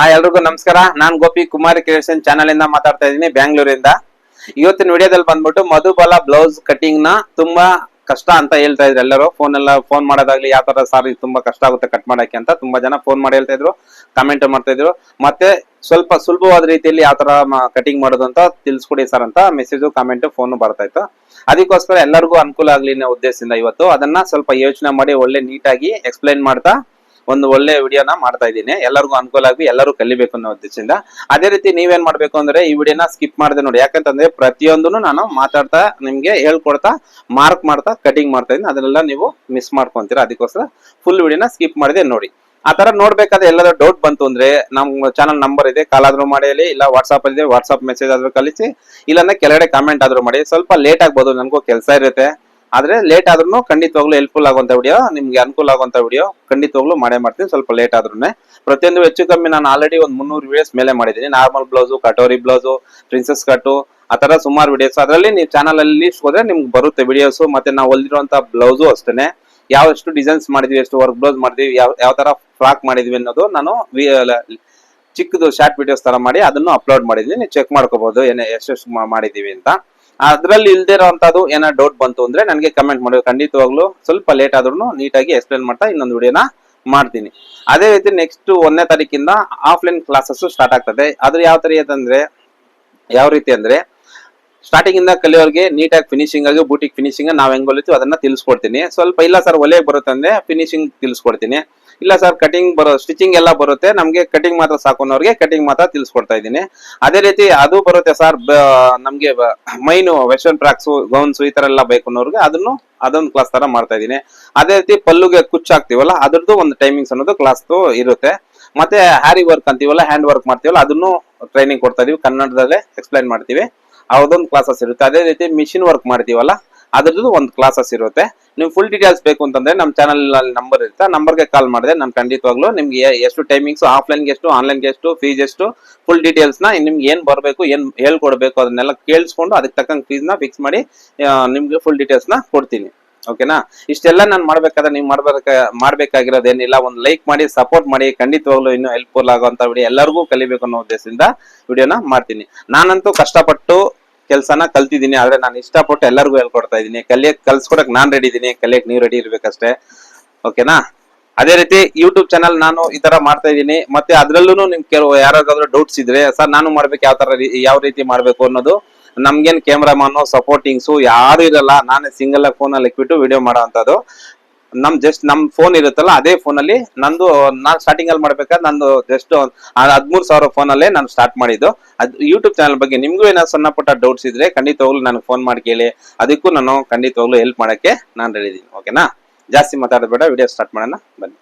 ಹಾ, ಎಲ್ರಿಗೂ ನಮಸ್ಕಾರ. ನಾನ್ ಗೋಪಿ ಕುಮಾರ್ ಕ್ರಿಯೇಷನ್ ಚಾನಲ್ ಇಂದ ಮಾತಾಡ್ತಾ ಇದ್ದೀನಿ, ಬ್ಯಾಂಗ್ಳೂರಿಂದ. ಇವತ್ತಿನ ವಿಡಿಯೋದಲ್ಲಿ ಬಂದ್ಬಿಟ್ಟು ಮಧುಬಲ ಬ್ಲೌಸ್ ಕಟಿಂಗ್ನ ತುಂಬಾ ಕಷ್ಟ ಅಂತ ಹೇಳ್ತಾ ಇದ್ರು ಎಲ್ಲರೂ. ಫೋನ್ ಎಲ್ಲ ಫೋನ್ ಮಾಡೋದಾಗ್ಲಿ ಯಾವ ತರ ಸಾರ್ ತುಂಬಾ ಕಷ್ಟ ಆಗುತ್ತೆ ಕಟ್ ಮಾಡಕ್ಕೆ ಅಂತ ತುಂಬಾ ಜನ ಫೋನ್ ಮಾಡಿ ಹೇಳ್ತಾ ಇದ್ರು ಕಮೆಂಟ್ ಮಾಡ್ತಾ ಇದ್ರು. ಮತ್ತೆ ಸ್ವಲ್ಪ ಸುಲಭವಾದ ರೀತಿಯಲ್ಲಿ ಯಾವ ತರ ಕಟಿಂಗ್ ಮಾಡೋದು ಅಂತ ತಿಳಿಸ್ಕೊಡಿ ಸರ್ ಅಂತ ಮೆಸೇಜ್ ಕಾಮೆಂಟ್ ಫೋನ್ ಬರ್ತಾ ಇತ್ತು. ಅದಕ್ಕೋಸ್ಕರ ಎಲ್ಲರಿಗೂ ಅನುಕೂಲ ಆಗ್ಲಿ ಅನ್ನೋ ಉದ್ದೇಶದಿಂದ ಇವತ್ತು ಅದನ್ನ ಸ್ವಲ್ಪ ಯೋಚನೆ ಮಾಡಿ ಒಳ್ಳೆ ನೀಟಾಗಿ ಎಕ್ಸ್ಪ್ಲೈನ್ ಮಾಡ್ತಾ ಒಂದು ಒಳ್ಳೆ ವಿಡಿಯೋನ ಮಾಡ್ತಾ ಇದ್ದೀನಿ. ಎಲ್ಲರಿಗೂ ಅನುಕೂಲ ಆಗಿ ಎಲ್ಲರೂ ಕಲಿಬೇಕು ಅನ್ನೋ ಉದ್ದೇಶದಿಂದ. ಅದೇ ರೀತಿ ನೀವೇನ್ ಮಾಡ್ಬೇಕು ಅಂದ್ರೆ ಈ ವಿಡಿಯೋನ ಸ್ಕಿಪ್ ಮಾಡಿದೆ ನೋಡಿ. ಯಾಕಂತಂದ್ರೆ ಪ್ರತಿಯೊಂದನ್ನು ನಾನು ಮಾತಾಡ್ತಾ, ನಿಮ್ಗೆ ಹೇಳ್ಕೊಡ್ತಾ ಮಾರ್ಕ್ ಮಾಡ್ತಾ ಕಟಿಂಗ್ ಮಾಡ್ತಾ ಇದ್ದೀನಿ. ಅದನ್ನೆಲ್ಲ ನೀವು ಮಿಸ್ ಮಾಡ್ಕೊಂತೀರಾ. ಅದಕ್ಕೋಸ್ಕರ ಫುಲ್ ವಿಡಿಯೋನ ಸ್ಕಿಪ್ ಮಾಡಿದೆ ನೋಡಿ. ಆ ತರ ನೋಡ್ಬೇಕಾದ್ರೆ ಎಲ್ಲಾದ್ರೂ ಡೌಟ್ ಬಂತು ಅಂದ್ರೆ ನಮ್ಮ ಚಾನಲ್ ನಂಬರ್ ಇದೆ. ಕಾಲ್ ಆದ್ರೂ ಮಾಡಿ ಇಲ್ಲ ವಾಟ್ಸ್ಆಪ್ ಇದೆ. ವಾಟ್ಸ್ಆಪ್ ಮೆಸೇಜ್ ಆದ್ರೂ ಕಳಿಸಿ. ಇಲ್ಲಾಂದ್ರೆ ಕೆಳಗಡೆ ಕಾಮೆಂಟ್ ಆದ್ರೂ ಮಾಡಿ. ಸ್ವಲ್ಪ ಲೇಟ್ ಆಗ್ಬೋದು, ನನಗೂ ಕೆಲಸ ಇರುತ್ತೆ. ಆದ್ರೆ ಲೇಟ್ ಆದ್ರೂ ಖಂಡಿತವಾಗ್ಲೂ ಹೆಲ್ಪ್ಫುಲ್ ಆಗುವಂತ ವಿಡಿಯೋ ನಿಮ್ಗೆ ಅನುಕೂಲ ಆಗುವಂತ ವಿಡಿಯೋ ಖಂಡಿತವಾಗ್ಲೂ ಮಾಡೇ ಮಾಡ್ತೀನಿ, ಸ್ವಲ್ಪ ಲೇಟ್ ಆದ್ರೂ ಪ್ರತಿಯೊಂದು ಹೆಚ್ಚು ಕಮ್ಮಿ ನಾನು ಆಲ್ರೆಡಿ ಒಂದು ಮುನ್ನೂರು ವಿಡಿಯೋಸ್ ಮೇಲೆ ಮಾಡಿದ್ದೀನಿ. Normal blouse katori blouse princess cut ಆ ತರ ಸುಮಾರು ವಿಡಿಯೋಸ್ ಅದರಲ್ಲಿ ನೀವು ಚಾನಲ್ ಅಲ್ಲಿ ಹೋದ್ರೆ ನಿಮ್ಗೆ ಬರುತ್ತೆ ವಿಡಿಯೋಸ್ ಮತ್ತೆ ನಾವು ಹೊಲಿದಿರುವಂತ ಬ್ಲೌಸು ಅಷ್ಟೇ ಯಾವ ಎಷ್ಟು ಡಿಸೈನ್ಸ್ ಮಾಡಿದ್ವಿ, ಎಷ್ಟು ವರ್ಕ್ ಬ್ಲೌಸ್ ಮಾಡಿದ್ವಿ, ಯಾವ ಯಾವ ತರ ಫ್ರಾಕ್ ಮಾಡಿದ್ವಿ ಅನ್ನೋದು ನಾನು ಚಿಕ್ಕದು ಶಾರ್ಟ್ ವಿಡಿಯೋಸ್ ತರ ಮಾಡಿ ಅದನ್ನು ಅಪ್ಲೋಡ್ ಮಾಡಿದ್ವಿ ನೀವು ಚೆಕ್ ಮಾಡ್ಕೋಬಹುದು ಏನೇ, ಎಷ್ಟೆಷ್ಟು ಮಾಡಿದೀವಿ ಅಂತ. ಅದ್ರಲ್ಲಿ ಇಲ್ದೇ ಇರೋಂಥದ್ದು ಏನೋ ಡೌಟ್ ಬಂತು ಅಂದ್ರೆ ನನಗೆ ಕಮೆಂಟ್ ಮಾಡಿ, ಖಂಡಿತವಾಗ್ಲೂ ಸ್ವಲ್ಪ ಲೇಟ್ ಆದ್ರೂ ನೀಟಾಗಿ ಎಕ್ಸ್ಪ್ಲೇನ್ ಮಾಡ್ತಾ ಇನ್ನೊಂದು ವಿಡಿಯೋನ ಮಾಡ್ತೀನಿ. ಅದೇ ರೀತಿ ನೆಕ್ಸ್ಟ್ ಒಂದನೇ ತಾರೀಕಿಂದ ಆಫ್ಲೈನ್ ಕ್ಲಾಸಸ್ ಸ್ಟಾರ್ಟ್ ಆಗ್ತದೆ. ಅದ್ರ ಯಾವ ತರ ಅಂದ್ರೆ ಯಾವ ರೀತಿ ಅಂದ್ರೆ ಸ್ಟಾರ್ಟಿಂಗ್ ಇಂದ ಕಲಿಯೋರ್ಗೆ ನೀಟಾಗಿ ಫಿನಿಶಿಂಗ್ ಆಗಿ ಬೂಟಿಗೆ ಫಿನಿಶಿಂಗ್ ನಾವು ಹೆಂಗ್ ಹೊಲಿತೀವಿ ಅದನ್ನ ತಿಳಿಸ್ಕೊಡ್ತೀನಿ. ಸ್ವಲ್ಪ ಇಲ್ಲ ಸರ್ ಒಲೆಗೆ ಬರುತ್ತೆ ಅಂದ್ರೆ ಫಿನಿಶಿಂಗ್ ತಿಳಿಸ್ಕೊಡ್ತೀನಿ. ಇಲ್ಲ ಸರ್ ಕಟಿಂಗ್ ಬರೋ ಸ್ಟಿಚಿಂಗ್ ಎಲ್ಲ ಬರುತ್ತೆ. ನಮಗೆ ಕಟಿಂಗ್ ಮಾತ್ರ ಸಾಕು ಅನ್ನೋರಿಗೆ ಕಟಿಂಗ್ ಮಾತ್ರ ತಿಳಿಸ್ಕೊಡ್ತಾ ಇದ್ದೀನಿ. ಅದೇ ರೀತಿ ಅದು ಬರುತ್ತೆ ಸರ್ ನಮಗೆ ಮೈನು ವೆಸ್ಟರ್ನ್ ಫ್ರಾಕ್ಸು ಗೌನ್ಸು ಈ ಥರ ಎಲ್ಲ ಬೇಕು ಅನ್ನೋರಿಗೆ ಅದನ್ನು, ಅದೊಂದು ಕ್ಲಾಸ್ ಥರ ಮಾಡ್ತಾ ಇದ್ದೀನಿ. ಅದೇ ರೀತಿ ಪಲ್ಲುಗೆ ಕುಚ್ಚು ಹಾಕ್ತೀವಲ್ಲ, ಅದ್ರದ್ದು ಒಂದು ಟೈಮಿಂಗ್ಸ್ ಅನ್ನೋದು ಕ್ಲಾಸ್ ಇರುತ್ತೆ. ಮತ್ತೆ ಹ್ಯಾರಿ ವರ್ಕ್ ಅಂತೀವಲ್ಲ ಹ್ಯಾಂಡ್ ವರ್ಕ್ ಮಾಡ್ತೀವಲ್ಲ, ಅದನ್ನು ಟ್ರೈನಿಂಗ್ ಕೊಡ್ತಾ ಇದೀವಿ. ಕನ್ನಡದಲ್ಲೇ ಎಕ್ಸ್ಪ್ಲೈನ್ ಮಾಡ್ತೀವಿ. ಅದೊಂದು ಕ್ಲಾಸಸ್ ಇರುತ್ತೆ. ಅದೇ ರೀತಿ ಮಿಷಿನ್ ವರ್ಕ್ ಮಾಡ್ತೀವಲ್ಲ, ಅದ್ರದ್ದು ಒಂದು ಕ್ಲಾಸಸ್ ಇರುತ್ತೆ. ನೀವು ಫುಲ್ ಡೀಟೇಲ್ಸ್ ಬೇಕು ಅಂತಂದ್ರೆ ನಮ್ಮ ಚಾನಲ್ ಅಲ್ಲಿ ನಂಬರ್ ಇರುತ್ತೆ. ನಂಬರ್ಗೆ ಕಾಲ್ ಮಾಡಿದ್ರೆ ನಮ್ ಖಂಡಿತವಾಗ್ಲೂ ನಿಮ್ಗೆ ಎಷ್ಟು ಟೈಮಿಂಗ್ಸ್ ಆಫ್ಲೈನ್ಗೆ ಎಷ್ಟು ಆನ್ಲೈನ್ಗೆ ಎಷ್ಟು ಫೀಸ್ ಎಷ್ಟು ಫುಲ್ ಡೀಟೇಲ್ಸ್ನ ನಿಮ್ಗೆ ಏನು ಬರಬೇಕು, ಏನು ಹೇಳ್ಕೊಡ್ಬೇಕು ಅದನ್ನೆಲ್ಲ ಕೇಳಿಸ್ಕೊಂಡು ಅದಕ್ಕೆ ತಕ್ಕಂಗೆ ಫೀಸ್ನ ಫಿಕ್ಸ್ ಮಾಡಿ ನಿಮ್ಗೆ ಫುಲ್ ಡೀಟೇಲ್ಸ್ನ ಕೊಡ್ತೀನಿ. ಓಕೆನಾ ಇಷ್ಟೆಲ್ಲ ನಾನು ಮಾಡ್ಬೇಕಾದ್ರೆ ನೀವು ಮಾಡ್ಬೇಕ ಮಾಡ್ಬೇಕಾಗಿರೋದೇನಿಲ್ಲ ಒಂದು ಲೈಕ್ ಮಾಡಿ ಸಪೋರ್ಟ್ ಮಾಡಿ, ಖಂಡಿತವಾಗ್ಲೂ ಇನ್ನೂ ಹೆಲ್ಪ್ಫುಲ್ ಆಗುವಂತ ವಿಡಿಯೋ ಎಲ್ಲರಿಗೂ ಕಲಿಬೇಕು ಅನ್ನೋ ಉದ್ದೇಶದಿಂದ ವಿಡಿಯೋನ ಮಾಡ್ತೀನಿ. ನಾನಂತೂ ಕಷ್ಟಪಟ್ಟು ಕೆಲಸನ ಕಲ್ತಿದ್ದೀನಿ, ಆದ್ರೆ ನಾನು ಇಷ್ಟಪಟ್ಟು ಎಲ್ಲರಿಗೂ ಹೇಳ್ಕೊಡ್ತಾ ಇದ್ದೀನಿ. ಕಲಿಯಕ್ ಕಲ್ಸ್ಕೊಡಕ್ ನಾನ್ ರೆಡಿ ಇದ್ದೀನಿ. ಕಲಿಯಕ್ ನೀವು ರೆಡಿ ಇರ್ಬೇಕಷ್ಟೇ. ಓಕೆನಾ ಅದೇ ರೀತಿ ಯೂಟ್ಯೂಬ್ ಚಾನಲ್ ನಾನು ಈ ತರ ಮಾಡ್ತಾ ಇದ್ದೀನಿ. ಮತ್ತೆ ಅದ್ರಲ್ಲೂ ನಿಮ್ ಕೆಲವು ಯಾರಾದ್ರೂ ಡೌಟ್ಸ್ ಇದ್ರೆ ಸರ್ ನಾನು ಮಾಡ್ಬೇಕು ಯಾವ ತರ ಯಾವ ರೀತಿ ಮಾಡ್ಬೇಕು ಅನ್ನೋದು ನಮ್ಗೇನ್ ಕ್ಯಾಮ್ರಾಮನ್ ಸಪೋರ್ಟಿಂಗ್ಸು ಯಾರು ಇರಲ್ಲ. ನಾನೇ ಸಿಂಗಲ್ ಆಗಿ ಫೋನ್ ಅಲ್ಲಿ ಇಕ್ಬಿಟ್ಟು ವಿಡಿಯೋ ಮಾಡೋ ಅಂತದ್ದು ನಮ್ ಜಸ್ಟ್ ನಮ್ ಫೋನ್ ಇರುತ್ತಲ್ಲ, ಅದೇ ಫೋನ್ ಅಲ್ಲಿ ನಂದು, ನಾನು ಸ್ಟಾರ್ಟಿಂಗ್ ಅಲ್ಲಿ ಮಾಡ್ಬೇಕಾದ್ರೆ ನಂದು ಜಸ್ಟ್ ಹದ್ಮೂರ್ ಸಾವಿರ ಫೋನ್ ಅಲ್ಲೇ ನಾನು ಸ್ಟಾರ್ಟ್ ಮಾಡಿದ್ದು. ಅದ್ ಯೂಟ್ಯೂಬ್ ಚಾನಲ್ ಬಗ್ಗೆ ನಿಮ್ಗೂ ಏನಾದ್ರು ಸಣ್ಣ ಪುಟ್ಟ ಡೌಟ್ಸ್ ಇದ್ರೆ ಖಂಡಿತವಾಗ್ಲೂ ನನಗೆ ಫೋನ್ ಮಾಡಿ ಕೇಳಿ. ಅದಕ್ಕೂ ನಾನು ಖಂಡಿತವಾಗ್ಲೂ ಹೆಲ್ಪ್ ಮಾಡಕ್ಕೆ ನಾನು ರೆಡಿದ್ದೀನಿ ಓಕೆನಾ ಜಾಸ್ತಿ ಮಾತಾಡಬೇಡ ವಿಡಿಯೋ ಸ್ಟಾರ್ಟ್ ಮಾಡೋಣ, ಬನ್ನಿ.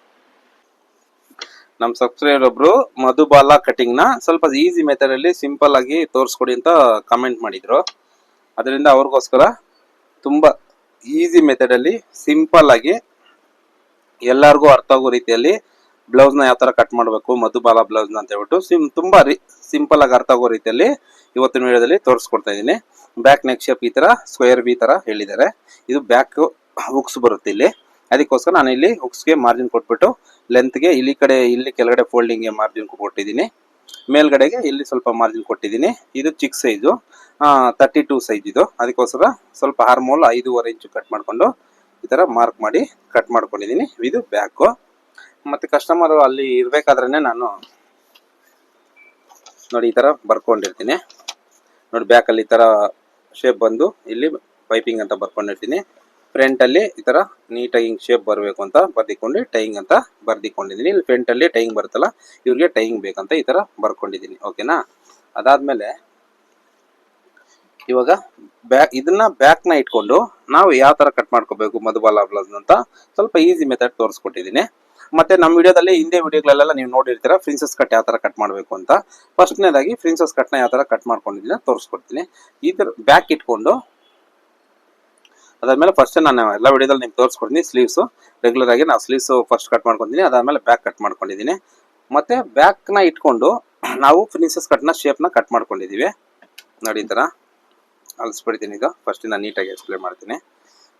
ನಮ್ ಸಬ್ಸ್ಕ್ರೈಬರ್ ಒಬ್ರು ಮಧುಬಾಲ ಕಟಿಂಗ್ನ ಸ್ವಲ್ಪ ಈಸಿ ಮೆಥಡ್ ಅಲ್ಲಿ ಸಿಂಪಲ್ ಆಗಿ ತೋರಿಸ್ಕೊಡಿ ಅಂತ ಕಮೆಂಟ್ ಮಾಡಿದ್ರು. ಅದರಿಂದ ಅವ್ರಿಗೋಸ್ಕರ ತುಂಬಾ ಈಸಿ ಮೆಥಡ್ ಅಲ್ಲಿ ಸಿಂಪಲ್ ಆಗಿ ಎಲ್ಲರಿಗೂ ಅರ್ಥ ಆಗೋ ರೀತಿಯಲ್ಲಿ ಬ್ಲೌಸ್ನ ಯಾವ ತರ ಕಟ್ ಮಾಡಬೇಕು, ಮಧುಬಾಲ ಬ್ಲೌಸ್ನ ಅಂತ ಹೇಳ್ಬಿಟ್ಟು ಸಿಂ ತುಂಬಾ ಸಿಂಪಲ್ ಆಗಿ ಅರ್ಥ ಆಗೋ ರೀತಿಯಲ್ಲಿ ಇವತ್ತಿನ ವಿಡಿಯೋದಲ್ಲಿ ತೋರಿಸ್ಕೊಡ್ತಾ ಇದ್ದೀನಿ. ಬ್ಯಾಕ್ ನೆಕ್ ಶೇಪ್ ಈ ತರ ಸ್ಕ್ವೇರ್ ಬಿ ತರ ಹೇಳಿದ್ದಾರೆ. ಇದು ಬ್ಯಾಕ್ ಹುಕ್ಸ್ ಬರುತ್ತೆ ಇಲ್ಲಿ. ಅದಕ್ಕೋಸ್ಕರ ನಾನು ಇಲ್ಲಿ ಹುಕ್ಸ್ಗೆ ಮಾರ್ಜಿನ್ ಕೊಟ್ಬಿಟ್ಟು ಲೆಂತ್ಗೆ ಇಲ್ಲಿ ಕಡೆ, ಇಲ್ಲಿ ಕೆಳಗಡೆ ಫೋಲ್ಡಿಂಗ್ಗೆ ಮಾರ್ಜಿನ್ ಕೊಟ್ಟಿದ್ದೀನಿ. ಮೇಲ್ಗಡೆಗೆ ಇಲ್ಲಿ ಸ್ವಲ್ಪ ಮಾರ್ಜಿನ್ ಕೊಟ್ಟಿದ್ದೀನಿ. ಇದು ಚಿಕ್ಕ ಸೈಜು ತರ್ಟಿ ಟೂ ಸೈಜ್ ಇದು. ಅದಕ್ಕೋಸ್ಕರ ಸ್ವಲ್ಪ ಹಾರ್ಮೋಲ್ ಐದೂವರೆ ಇಂಚು ಕಟ್ ಮಾಡಿಕೊಂಡು ಈ ಥರ ಮಾರ್ಕ್ ಮಾಡಿ ಕಟ್ ಮಾಡ್ಕೊಂಡಿದ್ದೀನಿ ಇದು ಬ್ಯಾಕು ಮತ್ತು ಕಸ್ಟಮರು ಅಲ್ಲಿ ಇರಬೇಕಾದ್ರೇ ನಾನು ನೋಡಿ ಈ ಥರ ಬರ್ಕೊಂಡಿರ್ತೀನಿ. ನೋಡಿ ಬ್ಯಾಕಲ್ಲಿ ಈ ಥರ ಶೇಪ್ ಬಂದು ಇಲ್ಲಿ ಪೈಪಿಂಗ್ ಅಂತ ಬರ್ಕೊಂಡಿರ್ತೀನಿ. ಫ್ರಂಟಲ್ಲಿ ಈ ಥರ ನೀಟಾಗಿ ಶೇಪ್ ಬರಬೇಕು ಅಂತ ಬರ್ದಿಕೊಂಡು ಟೈಯಿಂಗ್ ಅಂತ ಬರ್ದಿಕೊಂಡಿದ್ದೀನಿ ಇಲ್ಲಿ ಫ್ರಂಟಲ್ಲಿ ಟೈಯಿಂಗ್ ಬರುತ್ತಲ್ಲ, ಇವ್ರಿಗೆ ಟೈಯಿಂಗ್ ಬೇಕಂತ ಈ ಥರ ಬರ್ಕೊಂಡಿದ್ದೀನಿ ಓಕೆನಾ ಅದಾದಮೇಲೆ ಇವಾಗ ಬ್ಯಾಕ್ ಇದನ್ನ ಬ್ಯಾಕ್ನ ಇಟ್ಕೊಂಡು ನಾವು ಯಾವ ತರ ಕಟ್ ಮಾಡ್ಕೋಬೇಕು ಮಧುಬಾಲ ಬ್ಲೌಸ್ ಅಂತ ಸ್ವಲ್ಪ ಈಸಿ ಮೆಥಡ್ ತೋರಿಸ್ಕೊಟ್ಟಿದ್ದೀನಿ. ಮತ್ತೆ ನಮ್ಮ ವಿಡಿಯೋದಲ್ಲಿ ಹಿಂದೆ ವಿಡಿಯೋಗಳಲ್ಲೆಲ್ಲ ನೀವು ನೋಡಿರ್ತೀರ ಫ್ರಿನ್ಸಸ್ ಕಟ್ ಯಾವ ತರ ಕಟ್ ಮಾಡಬೇಕು ಅಂತ. ಫಸ್ಟ್ನೇದಾಗಿ ಫ್ರಿನ್ಸಸ್ ಕಟ್ನ ಯಾವ ತರ ಕಟ್ ಮಾಡ್ಕೊಂಡಿದ್ದೀನಿ ತೋರಿಸ್ಕೊಡ್ತೀನಿ. ಈ ಬ್ಯಾಕ್ ಇಟ್ಕೊಂಡು ಅದಾದ್ಮೇಲೆ ಫಸ್ಟ್ ನಾನು ಎಲ್ಲ ವಿಡಿಯೋದಲ್ಲಿ ನಿಮ್ಗೆ ತೋರಿಸ್ಕೊಡ್ತೀನಿ ಸ್ಲೀವ್ಸ್ ರೆಗ್ಯುಲರ್ ಆಗಿ ನಾವು ಸ್ಲೀವ್ಸ್ ಫಸ್ಟ್ ಕಟ್ ಮಾಡ್ಕೊತೀನಿ ಅದಾದಮೇಲೆ ಬ್ಯಾಕ್ ಕಟ್ ಮಾಡ್ಕೊಂಡಿದ್ದೀನಿ. ಮತ್ತೆ ಬ್ಯಾಕ್ನ ಇಟ್ಕೊಂಡು ನಾವು ಫ್ರಿನ್ಸಸ್ ಕಟ್ನ ಶೇಪ್ನ ಕಟ್ ಮಾಡ್ಕೊಂಡಿದೀವಿ ನೋಡಿ ಈ ತರ. ಅಳಿಸ್ಬಿಡ್ತೀನಿ ಈಗ. ಫಸ್ಟ್ ನಾನು ನೀಟಾಗಿ ಎಕ್ಸ್ಪ್ಲೇನ್ ಮಾಡ್ತೀನಿ.